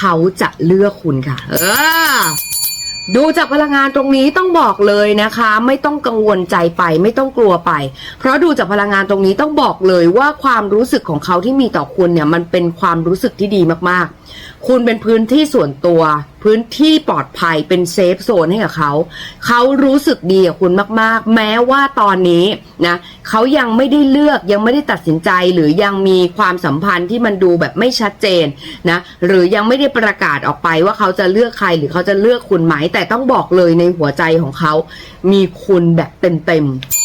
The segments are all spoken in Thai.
เขาจะเลือกคุณค่ะ เออ ดูจากพลังงานตรงนี้ต้องบอกเลยนะคะ ไม่ต้องกังวลใจไป ไม่ต้องกลัวไป เพราะดูจากพลังงานตรงนี้ต้องบอกเลยว่าความรู้สึกของเขาที่มีต่อคุณเนี่ย มันเป็นความรู้สึกที่ดีมากๆ คุณเป็นพื้นที่ส่วนตัวพื้นที่ปลอดภัยเป็นเซฟโซนให้กับเขา เขารู้สึกดีกับคุณมากๆ แม้ว่าตอนนี้นะเขายังไม่ได้เลือกยังไม่ได้ตัดสินใจหรือยังมีความสัมพันธ์ที่มันดูแบบไม่ชัดเจนนะหรือยังไม่ได้ประกาศออกไปว่าเขาจะเลือกใครหรือเขาจะเลือกคุณไหม แต่ต้องบอกเลยในหัวใจของเขา มีคุณแบบเต็มๆ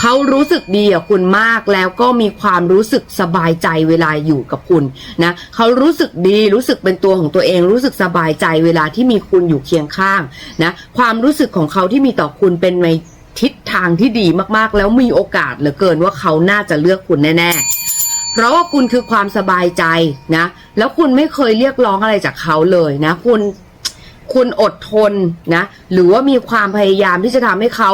เขารู้สึกดีกับคุณมากแล้วก็มีความรู้สึกสบายใจเวลาอยู่กับคุณนะเขารู้สึกดีรู้สึกเป็นตัวของตัวเอง รู้สึกสบายใจเวลาที่มีคุณอยู่เคียงข้างนะความรู้สึกของเขาที่มีต่อคุณเป็นในทิศทางที่ดีมากๆ แล้วมีโอกาสเหลือเกินว่าเขาน่าจะเลือกคุณแน่ ๆ เพราะว่าคุณคือความสบายใจนะ แล้วคุณไม่เคยเรียกร้องอะไรจากเขาเลยนะ คุณ คุณอดทนนะ หรือว่ามีความพยายามที่จะทำให้เขา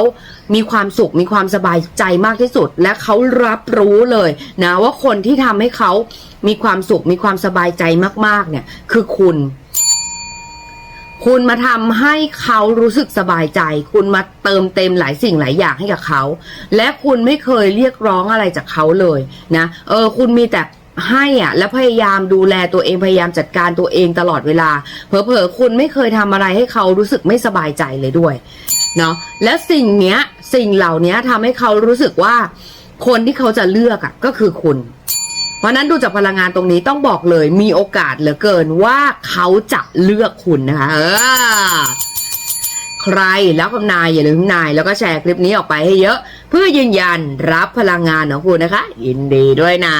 มีความสุขมีความสบายใจมากที่สุด และเขารับรู้เลยนะว่าคนที่ทำให้เขามีความสุขมีความสบายใจมาก ๆ เนี่ย คือคุณ คุณมาทำให้เขารู้สึกสบายใจ คุณมาเติมเต็มหลายสิ่งหลายอย่างให้กับเขา และคุณไม่เคยเรียกร้องอะไรจากเขาเลยนะ เออ คุณมีแต่ ให้อะ และพยายามดูแลตัวเองพยายามจัดการตัวเองตลอดเวลา เผลอๆคุณไม่เคยทำอะไรให้เขารู้สึกไม่สบายใจเลยด้วยเนาะและสิ่งเนี้ยสิ่งเหล่านี้ทำให้เขารู้สึกว่า คนที่เขาจะเลือกอะก็คือคุณ เพราะฉะนั้นดูจากพลังงานตรงนี้ต้องบอกเลย มีโอกาสเหลือเกินว่าเขาจะเลือกคุณนะคะเออใครแล้วคำนายอย่าลืมนาย แล้วก็แชร์คลิปนี้ออกไปให้เยอะ เพื่อยืนยันรับพลังงานของคุณนะคะ ยินดีด้วยนะ